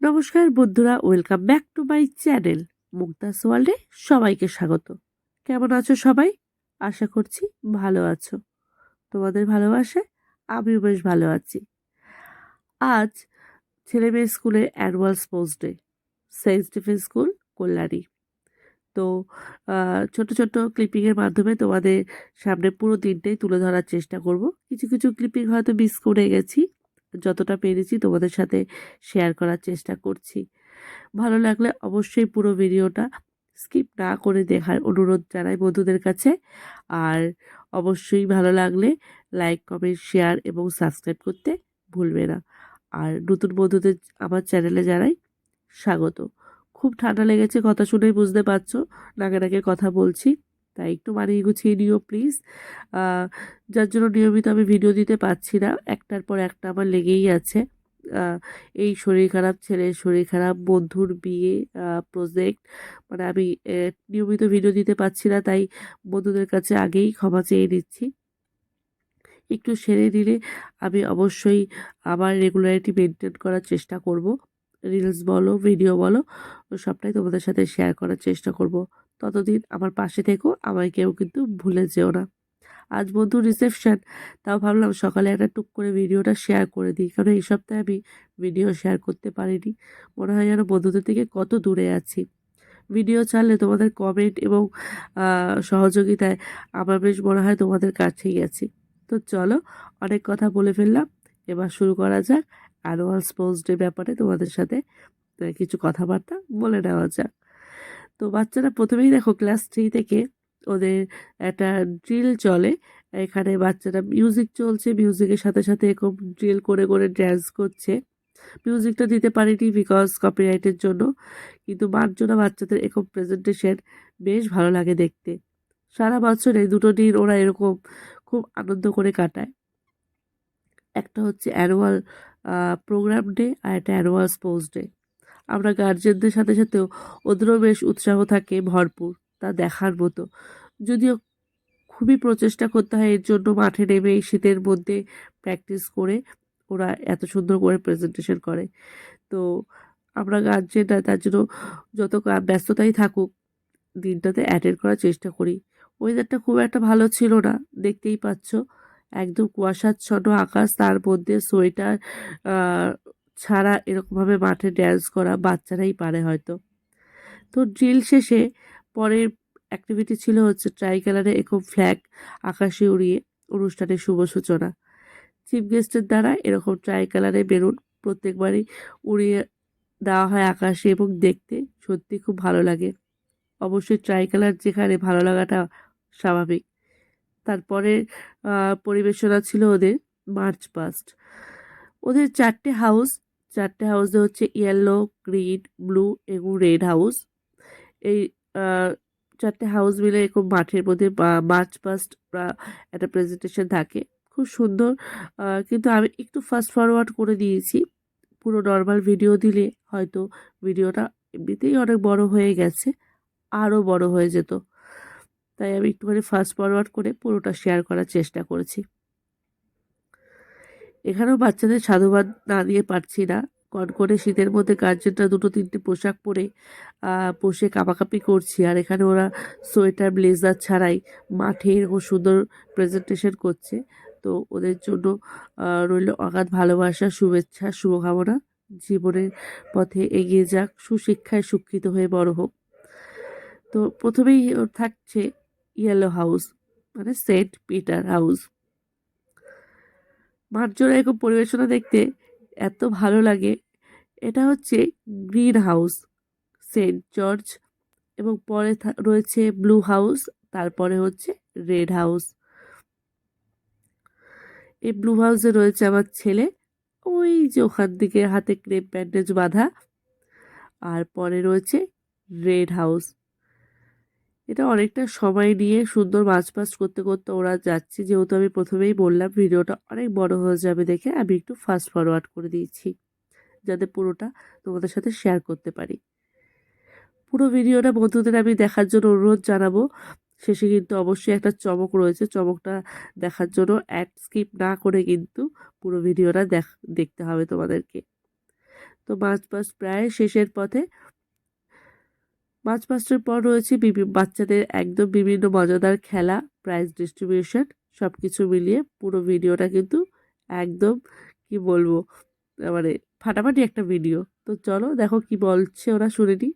নমস্কার বন্ধুরা welcome back to my channel Mukta's ওয়ার্ল্ডে সবাইকে স্বাগত। কেমন আছো সবাই? আশা করছি ভালো আছো। তোমাদের ভালোবাসে আমিও বেশ ভালো আছি। আজ ছেলে মেয়ে স্কুলের annual sports day Saint Stephen school Kalyani. তো ছোট ছোট ক্লিপিংয়ের মাধ্যমে তোমাদের সামনে পুরো দিনটাই তুলে ধরার চেষ্টা করব। কিছু কিছু ক্লিপিং হয়তো মিস করে গেছি। যতটা পেরেছি তোমাদের সাথে শেয়ার করার চেষ্টা করছি। ভালো লাগলে অবশ্যই পুরো ভিডিওটা স্কিপ না করে দেখার অনুরোধ জানাই বন্ধুদের কাছে। আর অবশ্যই ভালো লাগলে লাইক কমেন্ট শেয়ার এবং সাবস্ক্রাইব করতে ভুলবে না। আর নতুন বন্ধুদের আমার চ্যানেলে জানাই স্বাগত। খুব ঠান্ডা লেগেছে, কথা শুনেই বুঝতে পারছ, নাকে নাকে কথা বলছি। তাই একটু মানিয়ে গুছিয়ে নিও প্লিজ যার জন্য নিয়মিত আমি ভিডিও দিতে পারছি না। একটার পর একটা আমার লেগেই আছে। এই শরীর খারাপ, ছেলের শরীর খারাপ, বন্ধুর বিয়ে প্রজেক্ট মানে আমি নিয়মিত ভিডিও দিতে পারছি না, তাই বন্ধুদের কাছে আগেই ক্ষমা চেয়ে নিচ্ছি। একটু সেরে নিলে আমি অবশ্যই আমার রেগুলারিটি মেনটেন করার চেষ্টা করব। রিলস বলো ভিডিও বলো, সবটাই তোমাদের সাথে শেয়ার করার চেষ্টা করব। ততদিন আমার পাশে থেকো আমায় কেউ কিন্তু ভুলে যেও না। আজ বন্ধুর রিসেপশন, তাও ভাবলাম সকালে একটা টুক করে ভিডিওটা শেয়ার করে দিই, কারণ এই সপ্তাহে আমি ভিডিও শেয়ার করতে পারিনি। মনে হয় যেন বন্ধুদের থেকে কত দূরে আছি। ভিডিও ছাড়লে তোমাদের কমেন্ট এবং সহযোগিতায় আমার বেশ মনে হয় তোমাদের কাছেই আছি। তো চলো, অনেক কথা বলে ফেললাম। এবার শুরু করা যাক। অ্যানুয়াল স্পোর্টস ডে ব্যাপারে তোমাদের সাথে কিছু কথাবার্তা বলে নেওয়া যাক। তো বাচ্চারা প্রথমেই দেখো ক্লাস থ্রি থেকে ওদের একটা ড্রিল চলে। এখানে বাচ্চারা মিউজিক চলছে মিউজিকের সাথে সাথে এরকম ড্রিল করে করে ড্যান্স করছে। মিউজিকটা দিতে পারিনি বিকজ কপিরাইটের জন্য। কিন্তু মার্জনা বাচ্চাদের এরকম প্রেজেন্টেশন বেশ ভালো লাগে দেখতে। সারা বছরে দুটো দিন ওরা এরকম খুব আনন্দ করে কাটায়। একটা হচ্ছে অ্যানুয়াল প্রোগ্রাম ডে আর একটা অ্যানুয়াল স্পোর্টস ডে আমরা গার্জেনদের সাথে সাথেও ওদেরও বেশ উৎসাহ থাকে ভরপুর, তা দেখার মতো। যদিও খুবই প্রচেষ্টা করতে হয়, এর জন্য মাঠে নেমে এই শীতের মধ্যে প্র্যাকটিস করে ওরা এত সুন্দর করে প্রেজেন্টেশন করে। তো আমরা গার্জেনরা তার জন্য যত ব্যস্ততাই থাকুক, দিনটাতে অ্যাটেন্ড করার চেষ্টা করি। ওয়েদারটা খুব একটা ভালো ছিল না, দেখতেই পাচ্ছ। একদম কুয়াশাচ্ছন্ন আকাশ, তার মধ্যে সোয়েটার ছাড়া এরকমভাবে মাঠে ড্যান্স করা বাচ্চারাই পারে হয়তো। তো ড্রিল শেষে পরের অ্যাক্টিভিটি ছিল হচ্ছে ট্রাই কালারে এরকম ফ্ল্যাগ আকাশে উড়িয়ে অনুষ্ঠানের শুভ সূচনা। চিফ গেস্টের দ্বারা এরকম ট্রাই কালারে বেলুন প্রত্যেকবারই উড়িয়ে দেওয়া হয় আকাশে এবং দেখতে সত্যি খুব ভালো লাগে। অবশ্যই ট্রাই কালার যেখানে ভালো লাগাটা স্বাভাবিক। তারপরে পরিবেশনা ছিল ওদের মার্চ পাস্ট ওদের চারটে হাউস চারটে হাউসে হচ্ছে ইয়েলো গ্রিন ব্লু এবং রেড হাউস এই চারটে হাউস মিলে এরকম মাঠের মধ্যে মার্চ পাস্ট একটা প্রেজেন্টেশন থাকে। খুব সুন্দর কিন্তু আমি একটু ফাস্ট ফরওয়ার্ড করে দিয়েছি। পুরো নর্মাল ভিডিও দিলে হয়তো ভিডিওটা এমনিতেই অনেক বড় হয়ে গেছে আরও বড় হয়ে যেত। তাই আমি একটুখানি ফাস্ট ফরওয়ার্ড করে পুরোটা শেয়ার করার চেষ্টা করেছি। এখানেও বাচ্চাদের সাধুবাদ না দিয়ে পারছি না। কনকনে শীতের মধ্যে গার্জেনরা দুটো তিনটে পোশাক পরে বসে কাপাকাপি করছি। আর এখানে ওরা সোয়েটার, ব্লেজার ছাড়াই মাঠে এরকম সুন্দর প্রেজেন্টেশন করছে। তো ওদের জন্য রইল অগাধ ভালোবাসা, শুভেচ্ছা, শুভকামনা। জীবনের পথে এগিয়ে যাক, সুশিক্ষায় শিক্ষিত হয়ে বড় হোক। তো প্রথমেই থাকছে ইয়েলো হাউস মানে সেন্ট পিটার হাউস মার্জনা এরকম পরিবেশনা দেখতে এত ভালো লাগে। এটা হচ্ছে গ্রিন হাউস, সেন্ট জর্জ এবং পরে রয়েছে ব্লু হাউস, তারপরে হচ্ছে রেড হাউস। এই ব্লু হাউসে রয়েছে আমার ছেলে, ওই যে ওখান থেকে হাতে ক্রেপ ব্যান্ডেজ বাঁধা। আর পরে রয়েছে রেড হাউস। এটা অনেকটা সময় নিয়ে সুন্দর মাছ পাস করতে করতে ওরা যাচ্ছে। যেহেতু আমি প্রথমেই বললাম, ভিডিওটা অনেক বড় হয়ে যাবে দেখে আমি একটু ফাস্ট ফরওয়ার্ড করে দিয়েছি, যাতে পুরোটা তোমাদের সাথে শেয়ার করতে পারি। পুরো ভিডিওটা বন্ধুদের আমি দেখার জন্য অনুরোধ জানাব। শেষে কিন্তু অবশ্যই একটা চমক রয়েছে, চমকটা দেখার জন্য অ্যাড স্কিপ না করে কিন্তু পুরো ভিডিওটা দেখ, দেখতে হবে তোমাদেরকে। তো মার্চ পাস প্রায় শেষের পথে মার্চ মাস্টের পর রয়েছে বাচ্চাদের একদম বিভিন্ন মজাদার খেলা প্রাইজ ডিস্ট্রিবিউশন সব কিছু মিলিয়ে পুরো ভিডিওটা কিন্তু একদম, কি বলব মানে ফাটাফাটি একটা ভিডিও। তো চলো দেখো কি বলছে ওরা, শুনে নি।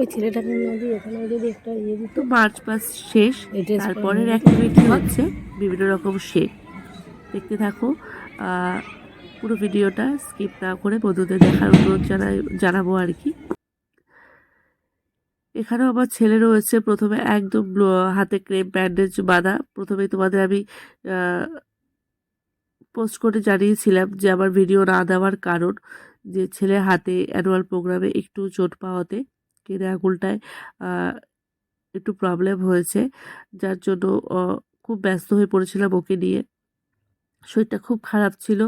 ওই ছেলেটাকে এখানে যদি একটা ইয়ে দিত তো মার্চ পাস শেষ তারপরের পরা অ্যাক্টিভিটি হচ্ছে বিভিন্ন রকম শেপ দেখতে থাকো পুরো ভিডিওটা স্কিপ না করে বন্ধুদের দেখার অনুরোধ জানাই জানাব আর কি। এখানেও আমার ছেলে রয়েছে প্রথমে একদম হাতে ক্রেপ ব্যান্ডেজ বাঁধা। প্রথমে তোমাদের আমি পোস্ট করে জানিয়েছিলাম যে আমার ভিডিও না দেওয়ার কারণ যে ছেলে হাতে অ্যানুয়াল প্রোগ্রামে একটু চোট পাওয়াতে। কেনে আঙুলটায় একটু প্রবলেম হয়েছে, যার জন্য খুব ব্যস্ত হয়ে পড়েছিলাম ওকে নিয়ে। শরীরটা খুব খারাপ ছিল,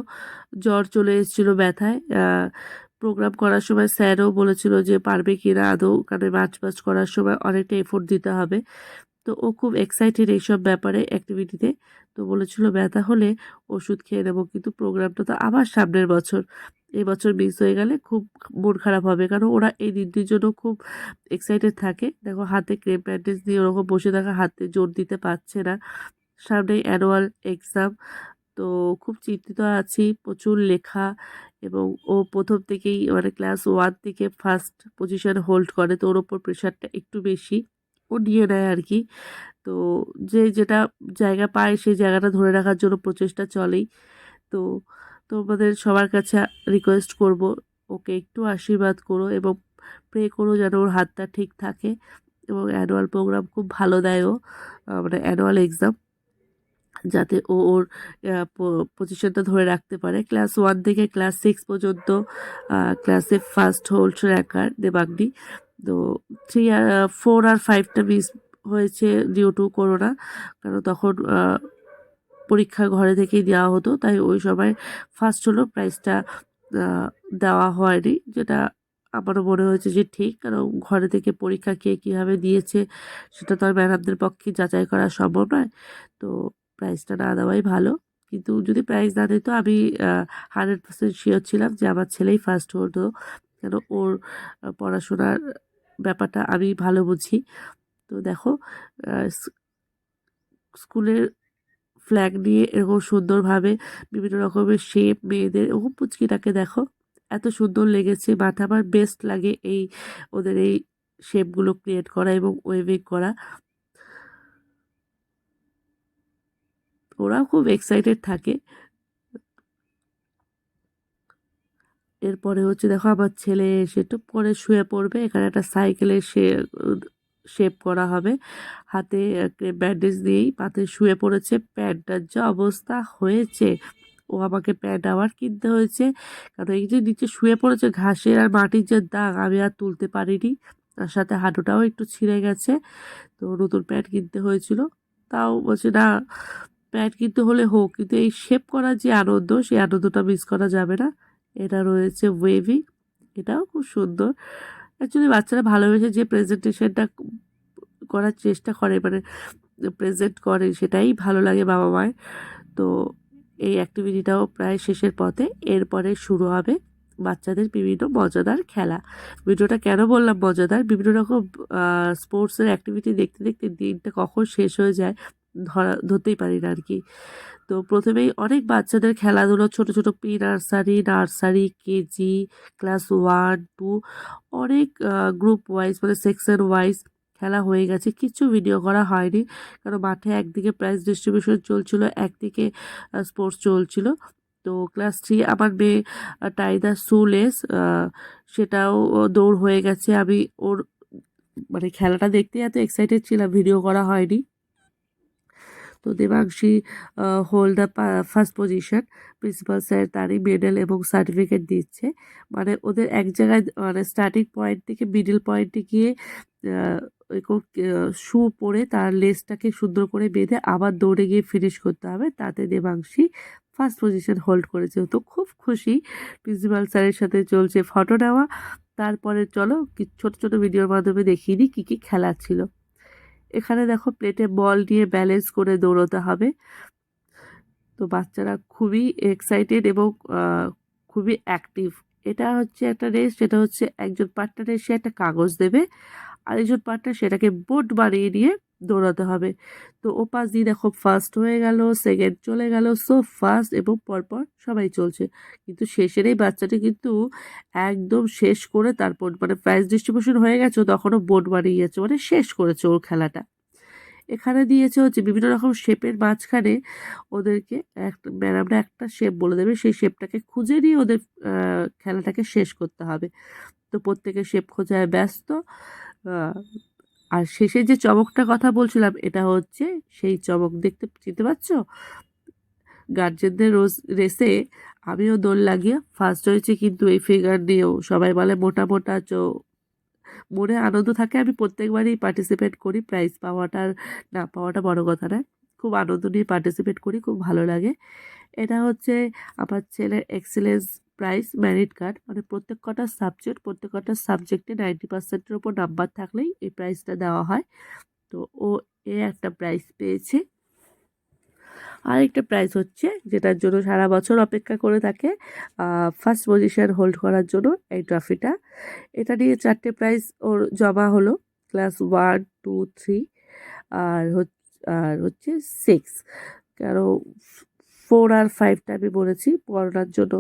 জ্বর চলে এসেছিল ব্যথায় প্রোগ্রাম করার সময় স্যারও বলেছিল যে পারবে কি না আদৌ, কারণ মাছ পাস করার সময় অনেকটা এফোর্ট দিতে হবে। তো ও খুব এক্সাইটেড এইসব ব্যাপারে অ্যাক্টিভিটিতে তো বলেছিল ব্যথা হলে ওষুধ খেয়ে নেব, কিন্তু প্রোগ্রামটা তো আবার সামনের বছর। এই বছর মিস হয়ে গেলে খুব মন খারাপ হবে। কারণ ওরা এই দিনটির জন্য খুব এক্সাইটেড থাকে। দেখো হাতে ক্রেপ ব্যান্ডেজ দিয়ে ওরকম বসে থাকা হাতে জোর দিতে পারছে না। সামনে অ্যানুয়াল এক্সাম তো খুব চিন্তিত আছি। প্রচুর লেখা এবং ও প্রথম থেকেই মানে ক্লাস ওয়ান থেকে ফার্স্ট পজিশন হোল্ড করে, তো ওর ওপর প্রেশারটা একটু বেশি। ও নিয়ে নেয় আর কি। তো যে যেটা জায়গা পায়, সেই জায়গাটা ধরে রাখার জন্য প্রচেষ্টা চলেই। তো তোমাদের সবার কাছে রিকোয়েস্ট করব, ওকে একটু আশীর্বাদ করো এবং প্রে করো যেন ওর হাতটা ঠিক থাকে এবং অ্যানুয়াল প্রোগ্রাম খুব ভালো দেয় ও মানে অ্যানুয়াল এক্সাম যাতে ও ওর পজিশনটা ধরে রাখতে পারে। ক্লাস ওয়ান থেকে ক্লাস সিক্স পর্যন্ত ক্লাসে ফার্স্ট হোল্ড র্যাঙ্কার দেবাগ্নি তো থ্রি আর ফোর আর ফাইভটা মিস হয়েছে ডিউ টু করোনা কারণ তখন আহ, পরীক্ষা ঘরে থেকেই দেওয়া হতো তাই ওই সময় ফার্স্ট হলো প্রাইজটা দেওয়া হয়নি যেটা আমারও মনে হয়েছে যে ঠিক কারণ ঘরে থেকে পরীক্ষা কে কীভাবে দিয়েছে সেটা তো আর ম্যাডামদের পক্ষে যাচাই করা সম্ভব নয় তো প্রাইজটা না দেওয়াই ভালো। কিন্তু যদি প্রাইজ না দিত আমি হান্ড্রেড পার্সেন্ট শিওর ছিলাম যে আমার ছেলেই ফার্স্ট হতো কেন ওর পড়াশোনার ব্যাপারটা আমি ভালো বুঝি। তো দেখো স্কুলের ফ্ল্যাগ নিয়ে এরকম সুন্দরভাবে বিভিন্ন রকমের শেপ মেয়েদের ওরকম পুচকিটাকে দেখো, এত সুন্দর লেগেছে। মাথা আমার বেস্ট লাগে এই ওদের এই শেপগুলো ক্রিয়েট করা এবং ওয়েভিং করা। ওরাও খুব এক্সাইটেড থাকে। এরপরে হচ্ছে দেখো আমার ছেলে এসে টুপ করে শুয়ে পড়বে। এখানে একটা সাইকেলে সে শেপ করা হবে। হাতে ব্যান্ডেজ দিয়েই পাতে শুয়ে পড়েছে। প্যান্টটার যা অবস্থা হয়েছে, ও আমাকে প্যান্ট আবার কিনতে হয়েছে। কারণ এই যে নিচে শুয়ে পড়েছে, ঘাসের আর মাটির যে দাগ, আমি আর তুলতে পারিনি। তার সাথে হাঁটুটাও একটু ছিঁড়ে গেছে। তো নতুন প্যান্ট কিনতে হয়েছিল। তাও বলছে, না প্যান্ট কিনতে হলে হোক, কিন্তু এই শেপ করার যে আনন্দ, সেই আনন্দটা মিস করা যাবে না। এটা রয়েছে ওয়েভিং এটাও খুব সুন্দর। অ্যাকচুয়ালি বাচ্চারা ভালোবেসে যে প্রেজেন্টেশনটা করার চেষ্টা করে মানে প্রেজেন্ট করে, সেটাই ভালো লাগে বাবা মায়ের। তো এই অ্যাক্টিভিটিটাও প্রায় শেষের পথে। এরপরে শুরু হবে বাচ্চাদের বিভিন্ন মজাদার খেলা। ভিডিওটা কেন বললাম মজাদার? বিভিন্ন রকম স্পোর্টসের অ্যাক্টিভিটি দেখতে দেখতে দিনটা কখন শেষ হয়ে যায় ধরা, ধরতেই পারি না আর কি তো প্রথমেই অনেক বাচ্চাদের খেলাধুলো, ছোট ছোট pre nursery nursery, KG, class one, two, অনেক গ্রুপ ওয়াইজ মানে সেকশন ওয়াইজ খেলা হয়ে গেছে। কিছু ভিডিও করা হয়নি, কারণ মাঠে একদিকে প্রাইজ ডিস্ট্রিবিউশন চলছিল, একদিকে স্পোর্টস চলছিল। তো ক্লাস থ্রি আমার মেয়ে টাইদা সুলেস সেটাও দৌড় হয়ে গেছে। আমি ওর মানে খেলাটা দেখতে এত এক্সাইটেড ছিলাম ভিডিও করা হয়নি। তো Debangshi hold the first position principal sir তারই মেডেল এবং সার্টিফিকেট দিচ্ছে। মানে ওদের এক জায়গায় মানে স্টার্টিং পয়েন্ট থেকে মিডল পয়েন্টে গিয়ে শু পরে তার লেসটাকে সুন্দর করে বেঁধে আবার দৌড়ে গিয়ে ফিনিশ করতে হবে। তাতে দেবাংশী ফার্স্ট পজিশন হোল্ড করেছে। তো খুব খুশি প্রিন্সিপাল স্যারের সাথে চলছে ফটো নেওয়া। তারপরে চলো ছোট ছোট ভিডিওর মাধ্যমে দেখিয়ে দিই কী কী খেলা ছিল। এখানে দেখো প্লেটে বল নিয়ে ব্যালেন্স করে দৌড়তে হবে। তো বাচ্চারা খুবই এক্সাইটেড এবং খুবই অ্যাক্টিভ এটা হচ্ছে একটা রেস যেটা হচ্ছে একজন পার্টনার এসে একটা কাগজ দেবে আর একজন পার্টনার সেটাকে বোট বানিয়ে নিয়ে দৌড়াতে হবে। তো ও পাশ দিয়ে দেখো ফার্স্ট হয়ে গেল সেকেন্ড চলে গেল সো ফার্স্ট এবং পরপর সবাই চলছে। কিন্তু শেষের এই বাচ্চাটি কিন্তু একদম শেষ করে তারপর মানে প্রাইজ ডিস্ট্রিবিউশন হয়ে গেছে তখনও বোর্ড বানিয়ে যাচ্ছে মানে শেষ করেছে ওর খেলাটা। এখানে দিয়েছে হচ্ছে বিভিন্ন রকম শেপের মাঝখানে ওদেরকে একটা ম্যাডামরা একটা শেপ বলে দেবে, সেই শেপটাকে খুঁজে নিয়ে ওদের খেলাটাকে শেষ করতে হবে। তো প্রত্যেকে শেপ খোঁজায় ব্যস্ত আর শেষে যে চমকটার কথা বলছিলাম, এটা হচ্ছে সেই চমক দেখতে, চিনতে পারছ? গার্জেনদের রোজ, রেসে আমিও দোল লাগিয়ে ফার্স্ট হয়েছে কিন্তু এই ফিগার নিয়েও। সবাই বলে মোটা মোটা চো, মনে আনন্দ থাকে। আমি প্রত্যেকবারই পার্টিসিপেট করি। প্রাইজ পাওয়াটার না পাওয়াটা বড় কথা নয়। খুব আনন্দ নিয়ে পার্টিসিপেট করি, খুব ভালো লাগে। এটা হচ্ছে আমার ছেলের এক্সেলেন্স প্রাইজ ম্যারিট কার্ড মানে প্রত্যেক কটা সাবজেক্ট প্রত্যেক কটা সাবজেক্টে নাইনটি পার্সেন্টের ওপর নাম্বার থাকলেই এই প্রাইজটা দেওয়া হয়। তো ও, এ একটা প্রাইজ পেয়েছে। আরেকটা প্রাইজ হচ্ছে, যেটার জন্য সারা বছর অপেক্ষা করে থাকে ফার্স্ট পজিশন হোল্ড করার জন্য এই ট্রফিটা এটা নিয়ে চারটে প্রাইজ ওর জমা হলো ক্লাস ওয়ান টু থ্রি আর আর হচ্ছে সিক্স কেন ফোর আর ফাইভটা আমি বলেছি পড়ার জন্য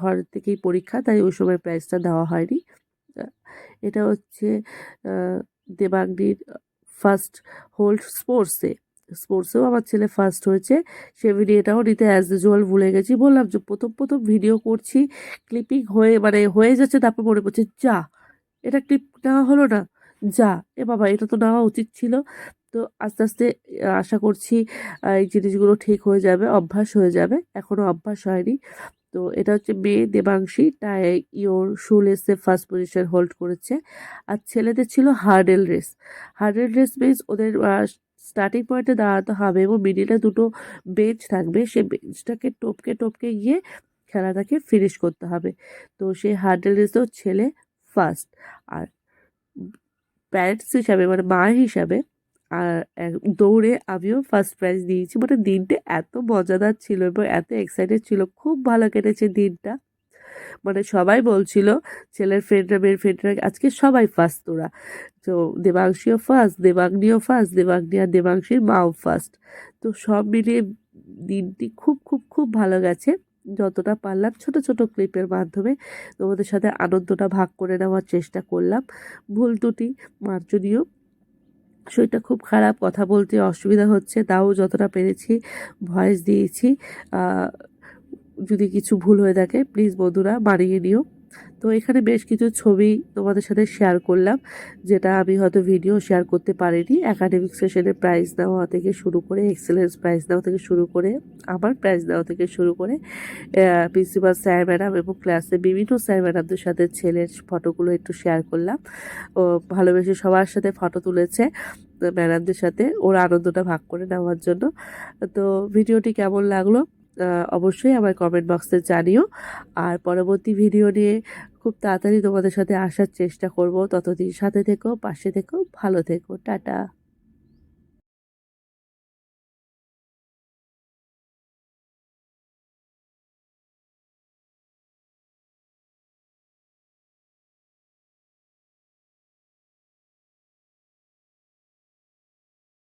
ঘর থেকেই পরীক্ষা, তাই ওই সময় প্রাইজটা দেওয়া হয়নি। এটা হচ্ছে দেবাগ্নির ফার্স্ট হোল্ড স্পোর্টসে স্পোর্টসেও আমার ছেলে ফার্স্ট হয়েছে। সে ভিডিওটাও নিতে অ্যাজ ইউজুয়াল ভুলে গেছি। বললাম যে, প্রথম প্রথম ভিডিও করছি ক্লিপিং হয়ে মানে হয়ে যাচ্ছে, তারপর মনে পড়ছে, যা, এটা ক্লিপ নেওয়া হলো না, যা, এ বাবা, এটা তো নেওয়া উচিত ছিল। তো আস্তে আস্তে, আশা করছি এই জিনিসগুলো ঠিক হয়ে যাবে, অভ্যাস হয়ে যাবে। এখনও অভ্যাস হয়নি। তো এটা হচ্ছে মেয়ে দেবাংশী, তাই ইওর শুলেসে ফার্স্ট পজিশন হোল্ড করেছে। আর ছেলেদের ছিল hurdle race hurdle race means ওদের স্টার্টিং পয়েন্টে দাঁড়াতে হবে এবং মিডিলে দুটো বেঞ্চ থাকবে। সেই বেঞ্চটাকে টপকে টপকে গিয়ে খেলাটাকে ফিনিশ করতে হবে। তো সেই হার্ডেল রেসেও ছেলে ফার্স্ট আর প্যারেন্টস হিসাবে মানে মা হিসাবে আর দৌড়ে আমিও ফার্স্ট প্রাইজ দিয়েছি। মানে দিনটা এত মজাদার ছিল এবং এত এক্সাইটেড ছিল। খুব ভালো কেটেছে দিনটা। মানে সবাই বলছিল, ছেলের ফ্রেন্ডরা মেয়ের ফ্রেন্ডরা আজকে সবাই ফার্স্ট তোরা তো দেবাংশীও ফার্স্ট দেবাগ্নিও ফার্স্ট দেবাগ্নি আর দেবাংশীর মাও ফার্স্ট তো সব মিলিয়ে দিনটি খুব খুব খুব ভালো গেছে। যতটা পারলাম ছোট ছোট ক্লিপের মাধ্যমে তোমাদের সাথে আনন্দটা ভাগ করে নেওয়ার চেষ্টা করলাম। ভুল দুটি মার্জনীয়। শরীরটা খুব খারাপ, কথা বলতে অসুবিধা হচ্ছে, তাও যতটা পেরেছি ভয়েস দিয়েছি। যদি কিছু ভুল হয়ে থাকে প্লিজ বন্ধুরা বাড়িয়ে নিও। তো এখানে বেশ কিছু ছবি তোমাদের সাথে শেয়ার করলাম, যেটা আমি হয়তো ভিডিও শেয়ার করতে পারিনি। একাডেমিক সেশনের প্রাইজ নেওয়া থেকে শুরু করে এক্সেলেন্স প্রাইজ নেওয়া থেকে শুরু করে, আমার প্রাইজ দেওয়া থেকে শুরু করে প্রিন্সিপাল স্যার ম্যাডাম এবং ক্লাসে বিভিন্ন স্যার ম্যাডামদের সাথে ছেলের ফটোগুলো একটু শেয়ার করলাম। ও ভালোবেসে সবার সাথে ফটো তুলেছে ম্যাডামদের সাথে। ওর আনন্দটা ভাগ করে নেওয়ার জন্য। তো ভিডিওটি কেমন লাগল? অবশ্যই আমার কমেন্ট বক্সে জানিও। আর পরবর্তী ভিডিও নিয়ে খুব তাড়াতাড়ি তোমাদের সাথে আসার চেষ্টা করব। ততদিন সাথে থেকো, পাশে থেকো, ভালো থেকো, টাটা।